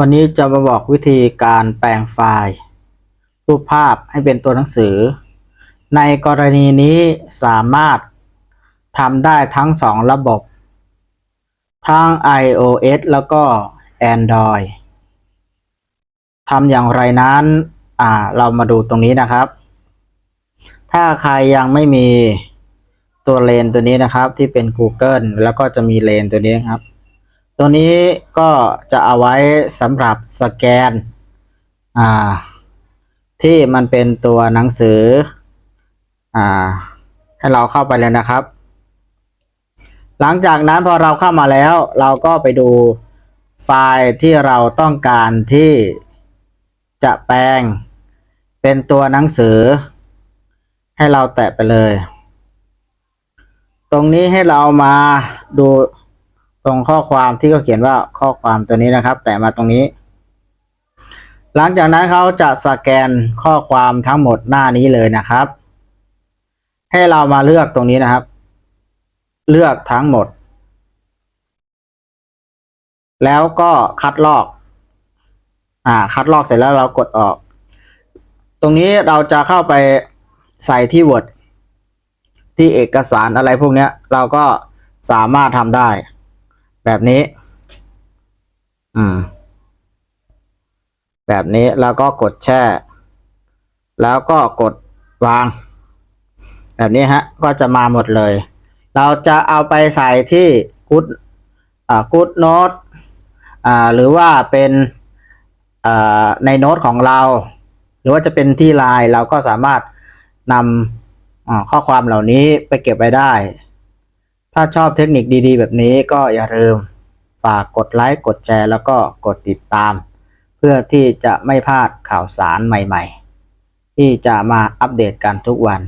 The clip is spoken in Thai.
วันนี้จะมาบอกวิธีการแปลงไฟล์ รูปภาพให้เป็นตัวหนังสือ ในกรณีนี้สามารถทำได้ทั้งสองระบบ ทั้ง iOS แล้วก็ Android ทำอย่างไรนั้นอ่าเรามาดูตรงนี้นะครับ ถ้าใครยังไม่มีตัวเลนตัวนี้นะครับที่เป็น Google แล้วก็จะมีเลนตัวนี้ครับ ตัวนี้ก็จะเอาไว้สำหรับสแกนอ่าที่มันเป็นตัวหนังสืออ่าให้เราเข้าไปเลยนะครับ หลังจากนั้นพอเราเข้ามาแล้ว เราก็ไปดูไฟล์ที่เราต้องการที่จะแปลงเป็นตัวหนังสือ ให้เราแตะไปเลย ตรงนี้ให้เรามาดู ตรงข้อความที่เขาเขียนว่าข้อความตัวนี้นะครับ แตะมาตรงนี้ หลังจากนั้นเขาจะสแกนข้อความทั้งหมดหน้านี้เลยนะครับ ให้เรามาเลือกตรงนี้นะครับ เลือกทั้งหมด แล้วก็คัดลอก อ่า คัดลอกเสร็จแล้วเรากดออก ตรงนี้เราจะเข้าไปใส่ที่ Word ที่เอกสารอะไรพวกนี้เราก็สามารถทำได้ แบบนี้อืมแบบนี้แล้วก็กดแช่ แล้วก็กดวาง แบบนี้ฮะ ก็จะมาหมดเลย เราจะเอาไปใส่ที่กูดอ่ากูดโน้ตอ่าหรือว่าเป็นอ่าในโน้ตของเรา หรือว่าจะเป็นที่ไลน์เราก็สามารถนำข้อความเหล่านี้ไปเก็บไว้ได้ ถ้าชอบเทคนิคดีๆ แบบนี้ก็อย่าลืมฝากกดไลค์กดแชร์แล้วก็กดติดตาม เพื่อที่จะไม่พลาดข่าวสารใหม่ๆ ที่จะมาอัปเดตกันทุกวัน